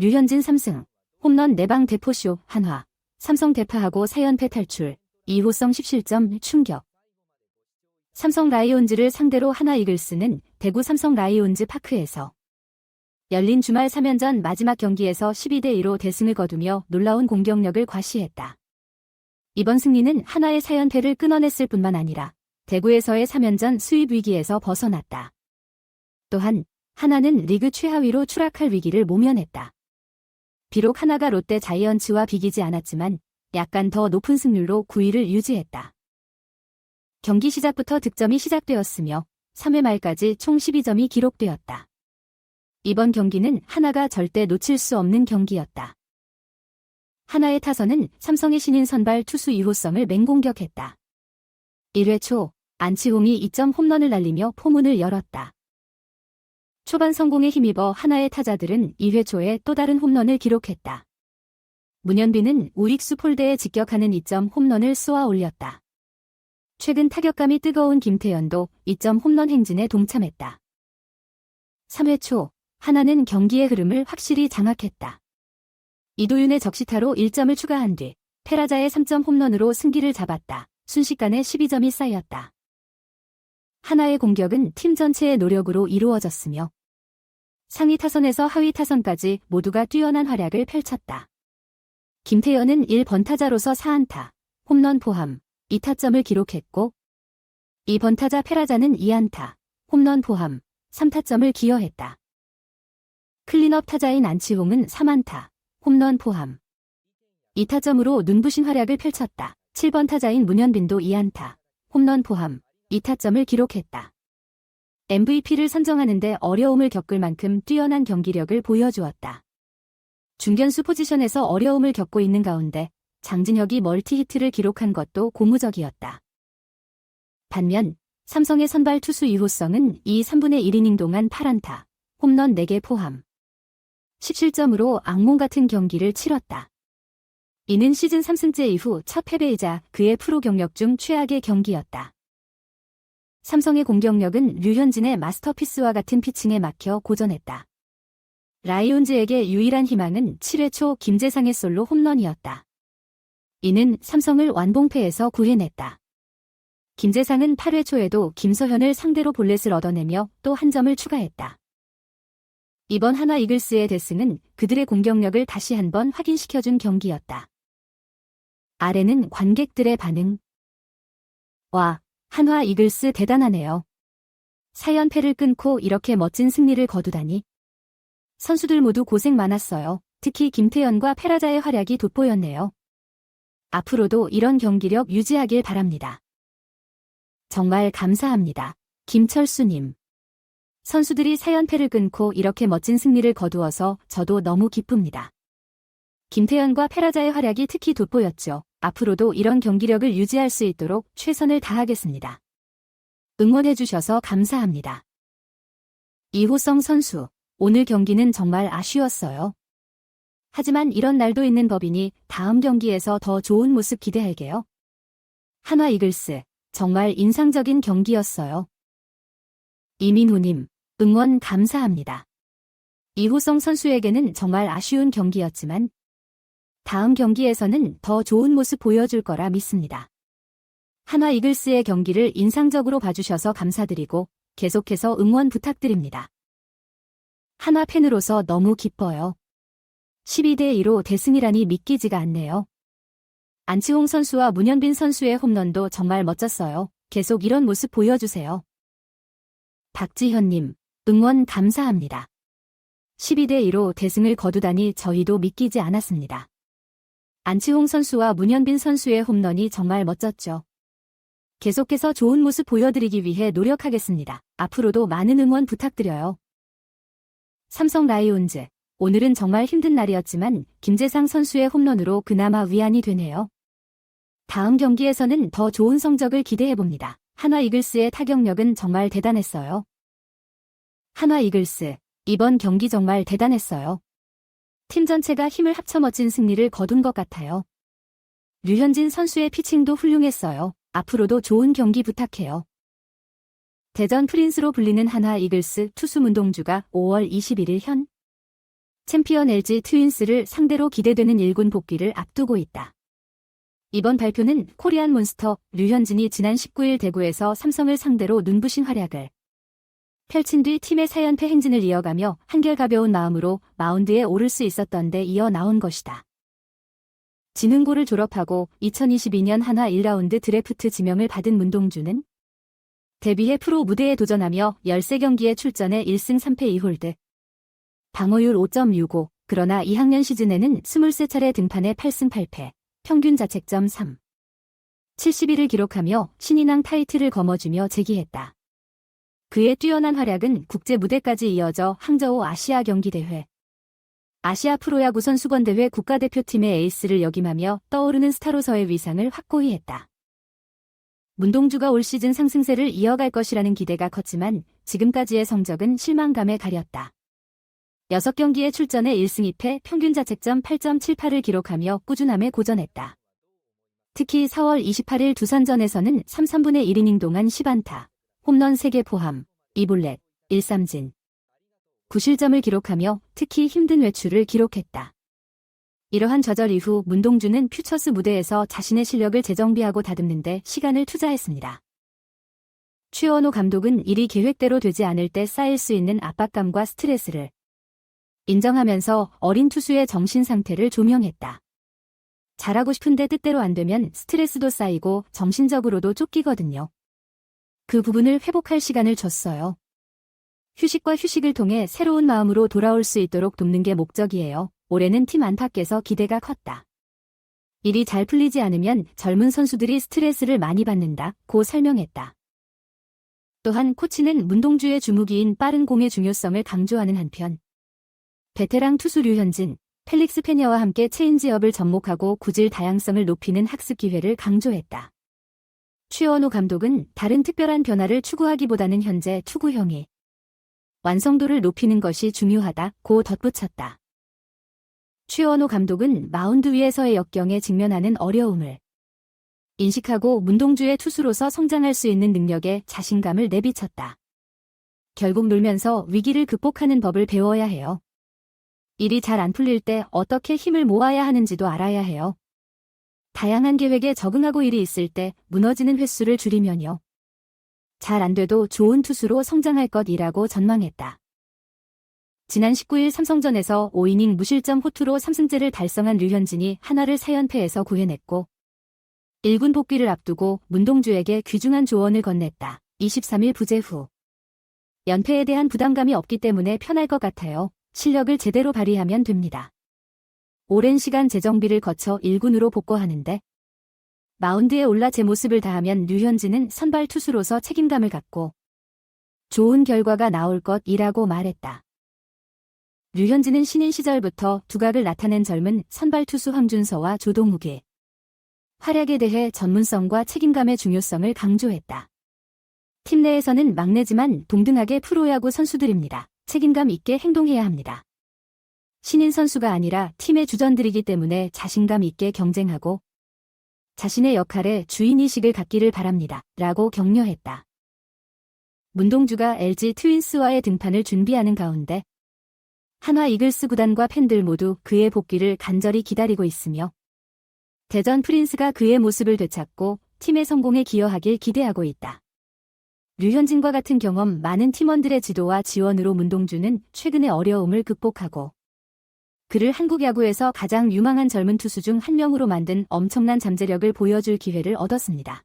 류현진 3승, 홈런 4방 대포쇼 한화, 삼성 대파하고 4연패 탈출, 2호성 17점 충격. 삼성 라이온즈를 상대로 하나 이글스는 대구 삼성 라이온즈 파크에서 열린 주말 3연전 마지막 경기에서 12대2로 대승을 거두며 놀라운 공격력을 과시했다. 이번 승리는 하나의 4연패를 끊어냈을 뿐만 아니라 대구에서의 3연전 수입 위기에서 벗어났다. 또한 하나는 리그 최하위로 추락할 위기를 모면했다. 비록 하나가 롯데 자이언츠와 비기지 않았지만 약간 더 높은 승률로 9위를 유지했다. 경기 시작부터 득점이 시작되었으며 3회 말까지 총 12점이 기록되었다. 이번 경기는 하나가 절대 놓칠 수 없는 경기였다. 하나의 타선은 삼성의 신인 선발 투수 2호성을 맹공격했다. 1회 초 안치홍이 2점 홈런을 날리며 포문을 열었다. 초반 성공에 힘입어 하나의 타자들은 2회 초에 또 다른 홈런을 기록했다. 문현빈은 우익수 폴대에 직격하는 2점 홈런을 쏘아 올렸다. 최근 타격감이 뜨거운 김태현도 2점 홈런 행진에 동참했다. 3회 초 하나는 경기의 흐름을 확실히 장악했다. 이도윤의 적시타로 1점을 추가한 뒤 페라자의 3점 홈런으로 승기를 잡았다. 순식간에 12점이 쌓였다. 하나의 공격은 팀 전체의 노력으로 이루어졌으며 상위 타선에서 하위 타선까지 모두가 뛰어난 활약을 펼쳤다. 김태현은 1번 타자로서 4안타, 홈런 포함 2타점을 기록했고 2번 타자 페라자는 2안타, 홈런 포함 3타점을 기여했다. 클린업 타자인 안치홍은 3안타, 홈런 포함 2타점으로 눈부신 활약을 펼쳤다. 7번 타자인 문현빈도 2안타, 홈런 포함 2타점을 기록했다. MVP를 선정하는데 어려움을 겪을 만큼 뛰어난 경기력을 보여주었다. 중견수 포지션에서 어려움을 겪고 있는 가운데 장진혁이 멀티히트를 기록한 것도 고무적이었다. 반면 삼성의 선발 투수 2호성은 이 3분의 1이닝 동안 8안타, 홈런 4개 포함 17점으로 악몽 같은 경기를 치렀다. 이는 시즌 3승째 이후 첫 패배이자 그의 프로 경력 중 최악의 경기였다. 삼성의 공격력은 류현진의 마스터피스와 같은 피칭에 막혀 고전했다. 라이온즈에게 유일한 희망은 7회 초 김재상의 솔로 홈런이었다. 이는 삼성을 완봉패에서 구해냈다. 김재상은 8회 초에도 김서현을 상대로 볼넷을 얻어내며 또 한 점을 추가했다. 이번 하나 이글스의 대승은 그들의 공격력을 다시 한번 확인시켜준 경기였다. 아래는 관객들의 반응. 와, 한화 이글스 대단하네요. 4연패를 끊고 이렇게 멋진 승리를 거두다니. 선수들 모두 고생 많았어요. 특히 김태현과 페라자의 활약이 돋보였네요. 앞으로도 이런 경기력 유지하길 바랍니다. 정말 감사합니다. 김철수님. 선수들이 4연패를 끊고 이렇게 멋진 승리를 거두어서 저도 너무 기쁩니다. 김태현과 페라자의 활약이 특히 돋보였죠. 앞으로도 이런 경기력을 유지할 수 있도록 최선을 다하겠습니다. 응원해주셔서 감사합니다. 이호성 선수, 오늘 경기는 정말 아쉬웠어요. 하지만 이런 날도 있는 법이니 다음 경기에서 더 좋은 모습 기대할게요. 한화 이글스, 정말 인상적인 경기였어요. 이민우님, 응원 감사합니다. 이호성 선수에게는 정말 아쉬운 경기였지만 다음 경기에서는 더 좋은 모습 보여줄 거라 믿습니다. 한화 이글스의 경기를 인상적으로 봐주셔서 감사드리고 계속해서 응원 부탁드립니다. 한화 팬으로서 너무 기뻐요. 12대2로 대승이라니 믿기지가 않네요. 안치홍 선수와 문현빈 선수의 홈런도 정말 멋졌어요. 계속 이런 모습 보여주세요. 박지현님, 응원 감사합니다. 12대2로 대승을 거두다니 저희도 믿기지 않았습니다. 안치홍 선수와 문현빈 선수의 홈런이 정말 멋졌죠. 계속해서 좋은 모습 보여드리기 위해 노력하겠습니다. 앞으로도 많은 응원 부탁드려요. 삼성 라이온즈, 오늘은 정말 힘든 날이었지만 김재상 선수의 홈런으로 그나마 위안이 되네요. 다음 경기에서는 더 좋은 성적을 기대해봅니다. 한화 이글스의 타격력은 정말 대단했어요. 한화 이글스, 이번 경기 정말 대단했어요. 팀 전체가 힘을 합쳐 멋진 승리를 거둔 것 같아요. 류현진 선수의 피칭도 훌륭했어요. 앞으로도 좋은 경기 부탁해요. 대전 프린스로 불리는 한화 이글스 투수 문동주가 5월 21일 현 챔피언 LG 트윈스를 상대로 기대되는 1군 복귀를 앞두고 있다. 이번 발표는 코리안 몬스터 류현진이 지난 19일 대구에서 삼성을 상대로 눈부신 활약을 펼친 뒤 팀의 4연패 행진을 이어가며 한결 가벼운 마음으로 마운드에 오를 수 있었던 데 이어 나온 것이다. 지능고를 졸업하고 2022년 한화 1라운드 드래프트 지명을 받은 문동주는 데뷔해 프로 무대에 도전하며 13경기에 출전해 1승 3패 2홀드. 방어율 5.65, 그러나 2학년 시즌에는 23차례 등판해 8승 8패, 평균 자책점 3. 71을 기록하며 신인왕 타이틀을 거머쥐며 재기했다. 그의 뛰어난 활약은 국제 무대까지 이어져 항저우 아시아 경기대회, 아시아 프로야구 선수권대회 국가대표팀의 에이스를 역임하며 떠오르는 스타로서의 위상을 확고히 했다. 문동주가 올 시즌 상승세를 이어갈 것이라는 기대가 컸지만 지금까지의 성적은 실망감에 가렸다. 6경기에 출전해 1승 2패 평균 자책점 8.78을 기록하며 꾸준함에 고전했다. 특히 4월 28일 두산전에서는 3, 3분의 1이닝 동안 10안타, 홈런 3개 포함, 2볼넷, 1삼진, 9실점을 기록하며 특히 힘든 외출을 기록했다. 이러한 좌절 이후 문동주는 퓨처스 무대에서 자신의 실력을 재정비하고 다듬는데 시간을 투자했습니다. 최원호 감독은 일이 계획대로 되지 않을 때 쌓일 수 있는 압박감과 스트레스를 인정하면서 어린 투수의 정신 상태를 조명했다. 잘하고 싶은데 뜻대로 안 되면 스트레스도 쌓이고 정신적으로도 쫓기거든요. 그 부분을 회복할 시간을 줬어요. 휴식과 휴식을 통해 새로운 마음으로 돌아올 수 있도록 돕는 게 목적이에요. 올해는 팀 안팎에서 기대가 컸다. 일이 잘 풀리지 않으면 젊은 선수들이 스트레스를 많이 받는다. 고 설명했다. 또한 코치는 문동주의 주무기인 빠른 공의 중요성을 강조하는 한편 베테랑 투수 류현진, 펠릭스 페냐와 함께 체인지업을 접목하고 구질 다양성을 높이는 학습 기회를 강조했다. 최원호 감독은 다른 특별한 변화를 추구하기보다는 현재 투구형이 완성도를 높이는 것이 중요하다고 덧붙였다. 최원호 감독은 마운드 위에서의 역경에 직면하는 어려움을 인식하고 문동주의 투수로서 성장할 수 있는 능력에 자신감을 내비쳤다. 결국 놀면서 위기를 극복하는 법을 배워야 해요. 일이 잘 안 풀릴 때 어떻게 힘을 모아야 하는지도 알아야 해요. 다양한 계획에 적응하고 일이 있을 때 무너지는 횟수를 줄이면요. 잘 안 돼도 좋은 투수로 성장할 것이라고 전망했다. 지난 19일 삼성전에서 5이닝 무실점 호투로 3승째를 달성한 류현진이 하나를 4연패에서 구해냈고 1군 복귀를 앞두고 문동주에게 귀중한 조언을 건넸다. 23일 부재 후 연패에 대한 부담감이 없기 때문에 편할 것 같아요. 실력을 제대로 발휘하면 됩니다. 오랜 시간 재정비를 거쳐 1군으로 복구하는데 마운드에 올라 제 모습을 다하면 류현진은 선발 투수로서 책임감을 갖고 좋은 결과가 나올 것이라고 말했다. 류현진은 신인 시절부터 두각을 나타낸 젊은 선발 투수 황준서와 조동욱의 활약에 대해 전문성과 책임감의 중요성을 강조했다. 팀 내에서는 막내지만 동등하게 프로야구 선수들입니다. 책임감 있게 행동해야 합니다. 신인 선수가 아니라 팀의 주전들이기 때문에 자신감 있게 경쟁하고 자신의 역할에 주인의식을 갖기를 바랍니다. 라고 격려했다. 문동주가 LG 트윈스와의 등판을 준비하는 가운데 한화 이글스 구단과 팬들 모두 그의 복귀를 간절히 기다리고 있으며 대전 프린스가 그의 모습을 되찾고 팀의 성공에 기여하길 기대하고 있다. 류현진과 같은 경험 많은 팀원들의 지도와 지원으로 문동주는 최근의 어려움을 극복하고 그를 한국 야구에서 가장 유망한 젊은 투수 중 한 명으로 만든 엄청난 잠재력을 보여줄 기회를 얻었습니다.